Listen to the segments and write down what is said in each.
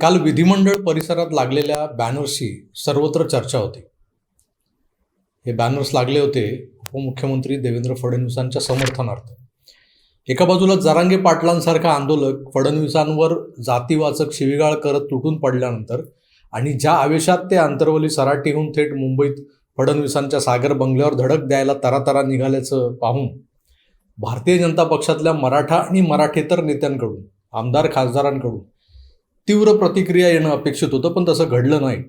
काल विधिमंडळ परिसरात लागलेल्या बॅनर्सची सर्वत्र चर्चा होती. हे बॅनर्स लागले होते उपमुख्यमंत्री देवेंद्र फडणवीसांच्या समर्थनार्थ. एका बाजूला जरांगे पाटलांसारखा आंदोलक फडणवीसांवर जातीवाचक शिवीगाळ करत तुटून पडल्यानंतर आणि ज्या आवेशात ते आंतरवली सराटीहून थेट मुंबईत फडणवीसांच्या सागर बंगल्यावर धडक द्यायला तरातरा निघाल्याचं पाहून भारतीय जनता पक्षातल्या मराठा आणि मराठेतर नेत्यांकडून आमदार खासदारांकडून तीव्र प्रतिक्रिया येणं अपेक्षित होतं पण तसं घडलं नाही.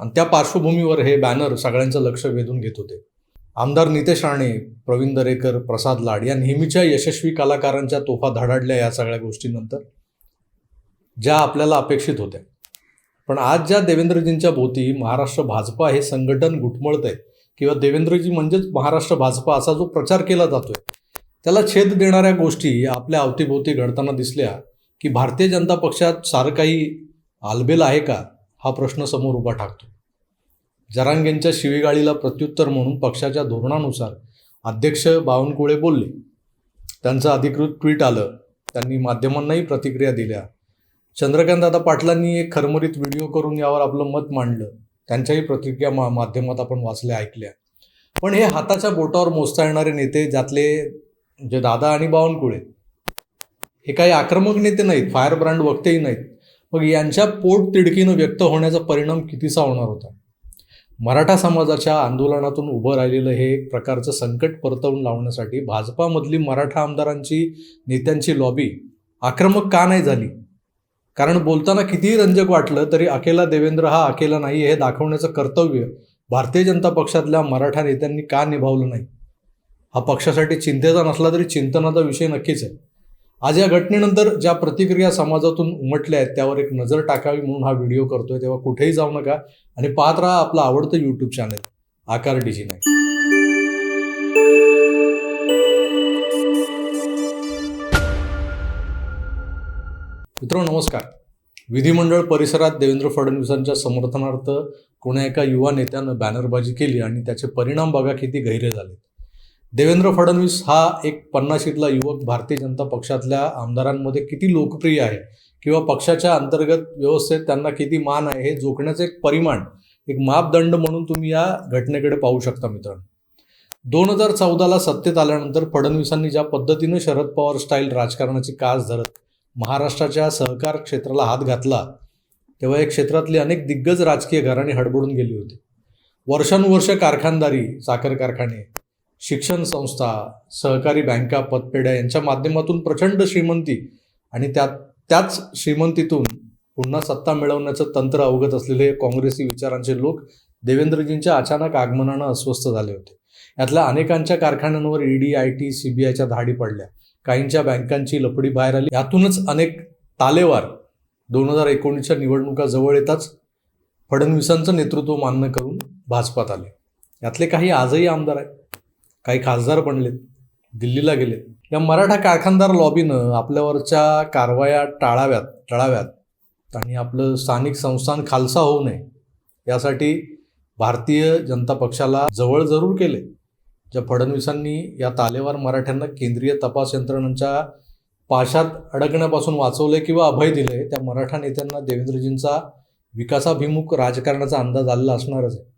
आणि त्या पार्श्वभूमीवर हे बॅनर सगळ्यांचं लक्ष वेधून घेत होते. आमदार नितेश राणे प्रवीण दरेकर प्रसाद लाड या नेहमीच्या यशस्वी कलाकारांच्या तोफा धडाडल्या या सगळ्या गोष्टीनंतर ज्या आपल्याला अपेक्षित होत्या. पण आज ज्या देवेंद्रजींच्या भोवती महाराष्ट्र भाजपा हे संघटन घुटमळत आहे किंवा देवेंद्रजी म्हणजेच महाराष्ट्र भाजपा असा जो प्रचार केला जातोय त्याला छेद देणाऱ्या गोष्टी आपल्या अवतीभोवती घडताना दिसल्या की भारतीय जनता पक्षात सारं काही आलबेल आहे का? हा प्रश्न समोर उभा ठाकतो. जरांगेंच्या शिवीगाळीला प्रत्युत्तर म्हणून पक्षाच्या धोरणानुसार अध्यक्ष बावनकुळे बोलले. त्यांचं अधिकृत ट्विट आलं. त्यांनी माध्यमांनाही प्रतिक्रिया दिल्या. चंद्रकांतदादा पाटलांनी एक खरमरीत व्हिडिओ करून यावर आपलं मत मांडलं. त्यांच्याही प्रतिक्रिया मा माध्यमात आपण वाचल्या ऐकल्या. पण हे हाताच्या बोटावर मोजता येणारे नेते ज्यातले जे दादा आणि बावनकुळे हे काही आक्रमक नेते नाहीत फायर ब्रँड वक्तेही नाहीत. मग यांच्या पोट तिडकीनं व्यक्त होण्याचा परिणाम कितीसा होणार होता? मराठा समाजाच्या आंदोलनातून उभं राहिलेलं हे एक प्रकारचं संकट परतवून लावण्यासाठी भाजपामधली मराठा आमदारांची नेत्यांची लॉबी आक्रमक का नाही झाली? कारण बोलताना कितीही रंजक वाटलं तरी अकेला देवेंद्र हा अकेला नाही हे दाखवण्याचं कर्तव्य भारतीय जनता पक्षातल्या मराठा नेत्यांनी का निभावलं नाही? हा पक्षासाठी चिंतेचा नसला तरी चिंतनाचा विषय नक्कीच आहे. आज या घटनेनंतर ज्या प्रतिक्रिया समाजातून उमटल्या आहेत त्यावर एक नजर टाकावी म्हणून हा व्हिडिओ करतोय तेव्हा कुठेही जाऊ नका आणि पाहत राहा आपलं आवडतं यूट्यूब चॅनल आकार डीजी नाही मित्रांनो नमस्कार. विधिमंडळ परिसरात देवेंद्र फडणवीसांच्या समर्थनार्थ कोण्या एका युवा नेत्यानं बॅनरबाजी केली आणि त्याचे परिणाम बघा किती गहिरे झाले देवेंद्र फडणवीस हा एक पन्नाशीतला युवक भारतीय जनता पक्षातल्या आमदारांमध्ये किती लोकप्रिय आहे? किंवा पक्षाच्या अंतर्गत व्यवस्थेत त्यांना किती मान आहे? हे जोखण्याचं एक परिमाण एक मापदंड म्हणून तुम्ही या घटनेकडे पाहू शकता मित्रांनो. दोन हजार चौदाला सत्तेत आल्यानंतर फडणवीसांनी ज्या पद्धतीनं शरद पवार स्टाईल राजकारणाची कास धरत महाराष्ट्राच्या सहकार क्षेत्राला हात घातला तेव्हा या क्षेत्रातली अनेक दिग्गज राजकीय घराणे हडबडून गेली होती. वर्षानुवर्ष कारखानदारी साखर कारखाने शिक्षण संस्था सहकारी बँका पतपेढ्या यांच्या माध्यमातून प्रचंड श्रीमंती आणि त्यात त्याच श्रीमंतीतून पुन्हा सत्ता मिळवण्याचं तंत्र अवगत असलेले काँग्रेसी विचारांचे लोक देवेंद्रजींच्या अचानक आगमनानं अस्वस्थ झाले होते. यातल्या अनेकांच्या कारखान्यांवर ईडी आय टी सीबीआयच्या धाडी पडल्या. काहींच्या बँकांची लपडी बाहेर आली. यातूनच अनेक तालेवार दोन हजार एकोणीसच्या निवडणुका जवळ येताच फडणवीसांचं नेतृत्व मान्य करून भाजपात आले. यातले काही आजही आमदार आहेत. काही खासदार बनलेत दिल्लीला गेलेत. या मराठा कारखानदार लॉबीनं आपल्यावरच्या कारवाया टाळाव्यात टळाव्यात. आणि आपलं स्थानिक संस्थान खालसा होऊ नये यासाठी भारतीय जनता पक्षाला जवळ जरूर केले ज्या फडणवीसांनी या तालेवार मराठ्यांना केंद्रीय तपास यंत्रणांच्या पाशात अडकण्यापासून वाचवले किंवा अभय दिले त्या मराठा नेत्यांना देवेंद्रजींचा विकासाभिमुख राजकारणाचा अंदाज आलेला असणारच आहे.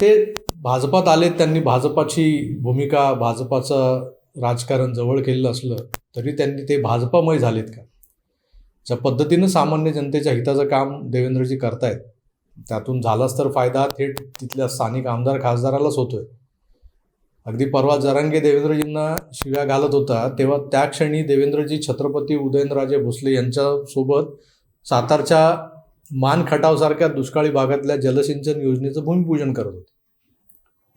ते भाजपात आले त्यांनी भाजपाची भूमिका भाजपाचं राजकारण जवळ केलेलं असलं तरी त्यांनी ते भाजपामय झालेत का? ज्या पद्धतीनं सामान्य जनतेच्या हिताचं काम देवेंद्रजी करतायत त्यातून झालाच तर फायदा थेट तिथल्या स्थानिक आमदार खासदारालाच होतोय. अगदी परवा जरांगे देवेंद्रजींना शिव्या घालत होता तेव्हा त्या क्षणी देवेंद्रजी छत्रपती उदयनराजे भोसले यांच्यासोबत सातारच्या मान खटावसारख्या दुष्काळी भागातल्या जलसिंचन योजनेचं भूमिपूजन करत होते.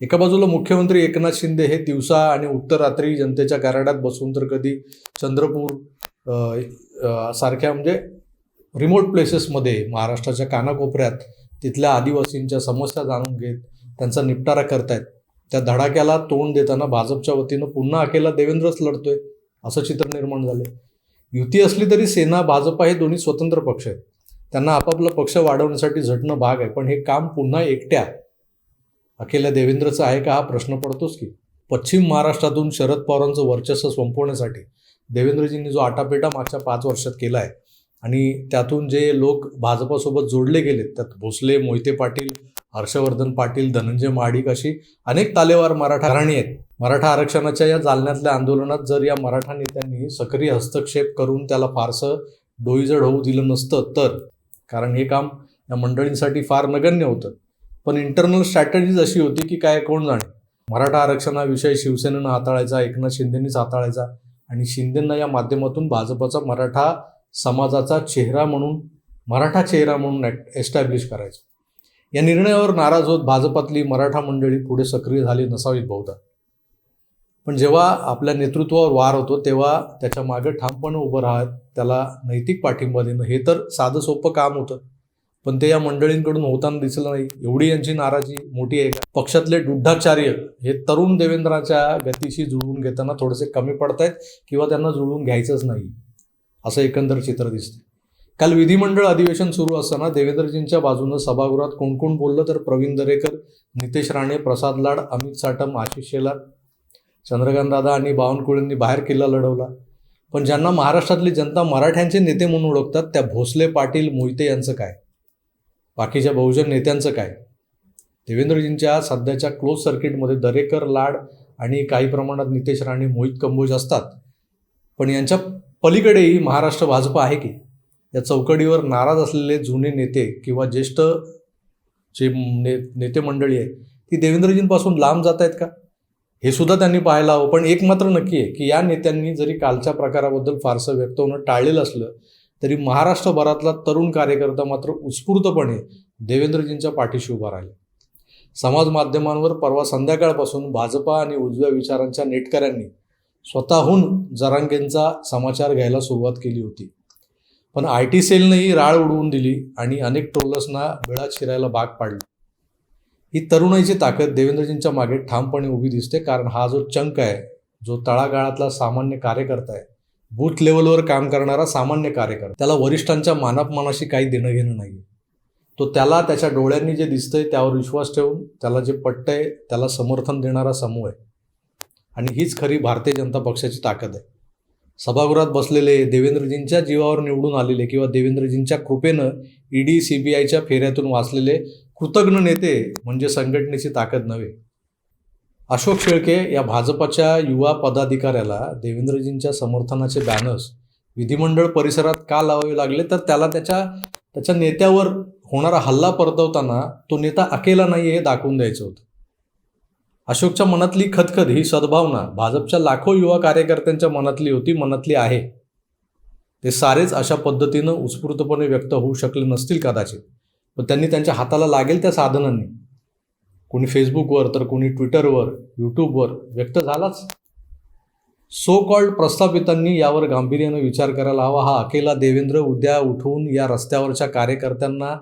एका बाजूला मुख्यमंत्री एकनाथ शिंदे हे दिवसा आणि उत्तर रात्री जनतेच्या गाराड्यात बसून तर कधी चंद्रपूर सारख्या म्हणजे रिमोट प्लेसेसमध्ये महाराष्ट्राच्या कानाकोपऱ्यात तिथल्या आदिवासींच्या समस्या जाणून घेत त्यांचा निपटारा करतायत. त्या धडाक्याला तोंड देताना भाजपच्या वतीनं पुन्हा अकेला देवेंद्रच लढतोय असं चित्र निर्माण झाले युती असली तरी सेना भाजपा हे दोन्ही स्वतंत्र पक्ष आहेत. त्यांना आपापला पक्ष वाढवण्यासाठी झटणं भाग आहे पण हे काम पुन्हा एकट्या अकेल्या देवेंद्रचं आहे का हा प्रश्न पडतोच की? पश्चिम महाराष्ट्रातून शरद पवारांचं वर्चस्व संपवण्यासाठी देवेंद्रजींनी जो आटापेटा मागच्या पाच वर्षात केला आहे आणि त्यातून जे लोक भाजपासोबत जोडले गेलेत त्यात भोसले मोहिते पाटील हर्षवर्धन पाटील धनंजय महाडिक अशी अनेक तालेवार मराठा घराणी आहेत. मराठा आरक्षणाच्या या जालन्यातल्या आंदोलनात जर या मराठा नेत्यांनी सक्रिय हस्तक्षेप करून त्याला फारसं डोईजड होऊ दिलं नसतं तर? कारण हे काम या मंडळींसाठी फार नगण्य होतं. पण इंटरनल स्ट्रॅटेजीज अशी होती की काय कोण जाणे? मराठा आरक्षणाविषयी शिवसेनेनं हाताळायचा एकनाथ शिंदेनीच हाताळायचा आणि शिंदेंना या माध्यमातून भाजपचा मराठा समाजाचा चेहरा म्हणून मराठा चेहरा म्हणून एस्टॅब्लिश करायचा. या निर्णयावर नाराज होत भाजपातली मराठा मंडळी पुढे सक्रिय झाली नसावीत बहुधा. पण जेव्हा आपल्या नेतृत्वावर वार होतो तेव्हा त्याच्यामागे ठामपणे उभं राहत त्याला नैतिक पाठिंबा देणं हे तर साधं सोपं काम होतं. पण ते या मंडळींकडून होताना दिसलं नाही. एवढी यांची नाराजी मोठी आहे पक्षातले दुड्ढाचार्य हे तरुण देवेंद्राच्या गतीशी जुळवून घेताना थोडेसे कमी पडतायत किंवा त्यांना जुळवून घ्यायचंच नाही असं एकंदर चित्र दिसते काल विधिमंडळ अधिवेशन सुरू असताना देवेंद्रजींच्या बाजूनं सभागृहात कोण कोण बोललं तर प्रवीण दरेकर नितेश राणे प्रसाद लाड अमित साटम आशिष शेलार चंद्रकांत दादा आणि बावनकुळेंनी बाहेर किल्ला लढवला. पण ज्यांना महाराष्ट्रातली जनता मराठ्यांचे नेते म्हणून ओळखतात त्या भोसले पाटील मोहिते यांचं काय? बाकीच्या बहुजन नेत्यांचं काय? देवेंद्रजींच्या सध्याच्या क्लोज सर्किटमध्ये दरेकर लाड आणि काही प्रमाणात नितेश राणे मोहित कंबोज असतात. पण यांच्या पलीकडेही महाराष्ट्र भाजप आहे की? या चौकडीवर नाराज असलेले जुने नेते किंवा ज्येष्ठ जे ने नेते मंडळी आहे ती देवेंद्रजींपासून लांब जात आहेत का? हे सुद्धा त्यांनी पाहायला हवं. पण एक मात्र नक्की आहे की या नेत्यांनी जरी कालच्या प्रकाराबद्दल फारसं व्यक्त होणं टाळलेलं असलं तरी महाराष्ट्रभरातला तरुण कार्यकर्ता मात्र उत्स्फूर्तपणे देवेंद्रजींच्या पाठीशी उभा राहिला. समाज माध्यमांवर परवा संध्याकाळपासून भाजपा आणि उजव्या विचारांच्या नेटकऱ्यांनी स्वतःहून जरांगेंचा समाचार घ्यायला सुरुवात केली होती. पण आय टी सेलनेही राळ उडवून दिली आणि अनेक ट्रोलर्सना वेळा शिरायला भाग पाडलं. ही तरुणाईची ताकद देवेंद्रजींच्या मागे ठामपणे उभी दिसते कारण हा जो चंक आहे जो तळागाळातला सामान्य कार्यकर्ता आहे बूथ लेवलवर काम करणारा सामान्य कार्यकर्ता. त्याला वरिष्ठांच्या मानापमानाशी काही देणं घेणं नाही तो त्याला त्याच्या डोळ्यांनी जे दिसतंय त्यावर विश्वास ठेवून त्याला जे पटतंय त्याला समर्थन देणारा समूह आहे. आणि हीच खरी भारतीय जनता पक्षाची ताकद आहे. सभागृहात बसलेले देवेंद्रजींच्या जीवावर निवडून आलेले किंवा देवेंद्रजींच्या कृपेनं ईडी सी बी आयच्या फेऱ्यातून वाचलेले कृतज्ञ नेते म्हणजे संघटनेची ताकद नव्हे. अशोक शेळके या भाजपाच्या युवा पदाधिकाऱ्याला देवेंद्रजींच्या समर्थनाचे बॅनर्स विधिमंडळ परिसरात का लावावे लागले? तर त्याला त्याच्या त्याच्या नेत्यावर होणारा हल्ला परतवताना तो नेता अकेला नाही हे दाखवून द्यायचं होतं. अशोकच्या मनातली खदखद ही सद्भावना भाजपच्या लाखो युवा कार्यकर्त्यांच्या मनातली होती मनातली आहे. ते सारेच अशा पद्धतीनं उत्स्फूर्तपणे व्यक्त होऊ शकले नसतील कदाचित. पण त्यांनी त्यांच्या हाताला लागेल त्या साधनांनी. कोणी फेसबुकवर तर कोणी ट्विटरवर यूट्यूबवर व्यक्त झालाच. सो कॉल्ड प्रस्थापितांनी यावर गांभीर्यानं विचार करायला हवा. हा अकेला देवेंद्र उद्या उठवून या रस्त्यावरच्या कार्यकर्त्यांना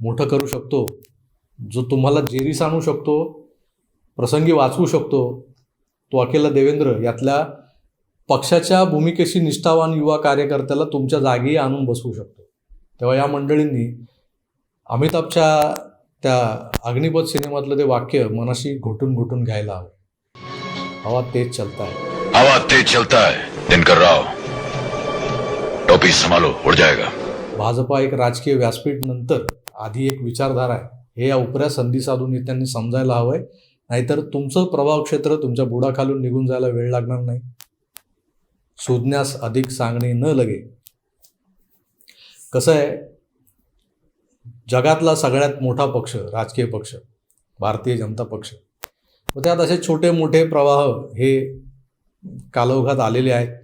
मोठं करू शकतो. जो तुम्हाला जेरीस आणू शकतो प्रसंगी वाचवू शकतो तो अकेला देवेंद्र. यातल्या पक्षाच्या भूमिकेशी निष्ठावान युवा कार्यकर्त्याला तुमच्या जागी आणून बसवू शकतो. तेव्हा या मंडळींनी अमिताभच्या त्या अग्निपथ सिनेमातलं ते वाक्य मनाशी घोटून घोटून घ्यायला हवं. हवा तेच चलता है हवा तेज चलता है दिनकर राव. टोपी संभालो उड़ जाएगा. भाजपा एक राजकीय व्यासपीठ नंतर आधी एक विचारधारा आहे. हे या उपऱ्या संधी साधून नेत्यांनी समजायला हवंय. नाहीतर तुमचं प्रभाव क्षेत्र तुमच्या बुडाखालून निघून जायला वेळ लागणार नाही. शोधण्यास अधिक सांगणे न लगे. कसं आहे जगातला सगळ्यात मोठा पक्ष राजकीय पक्ष भारतीय जनता पक्ष. व त्यात असे छोटे मोठे प्रवाह हे कालौघात आलेले आहेत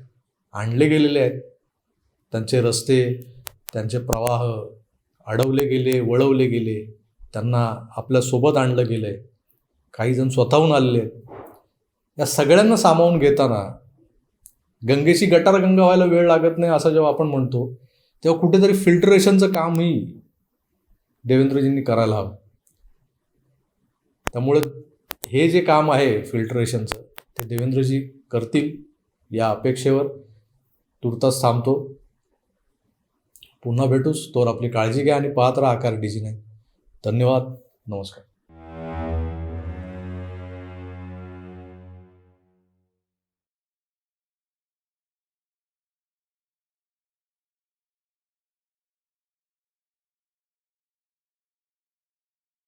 आणले गेलेले आहेत. त्यांचे रस्ते त्यांचे प्रवाह अडवले गेले वळवले गेले त्यांना आपल्यासोबत आणलं गेलं आहे काही जण स्वतःहून आलेले आहेत. या सगळ्यांना सामावून घेताना गंगेची गटारगंगा व्हायला वेळ लागत नाही असं जेव्हा आपण म्हणतो तेव्हा कुठेतरी फिल्टरेशनचं कामही देवेंद्रजींनी करायला हवं. त्यामुळे हे जे काम आहे फिल्टरेशनचं ते देवेंद्रजी करतील या अपेक्षेवर तुर्तास थांबतो. पुन्हा भेटूस. तोवर आपली काळजी घ्या आणि पाहत राहा आकार डीजी नाही धन्यवाद. नमस्कार.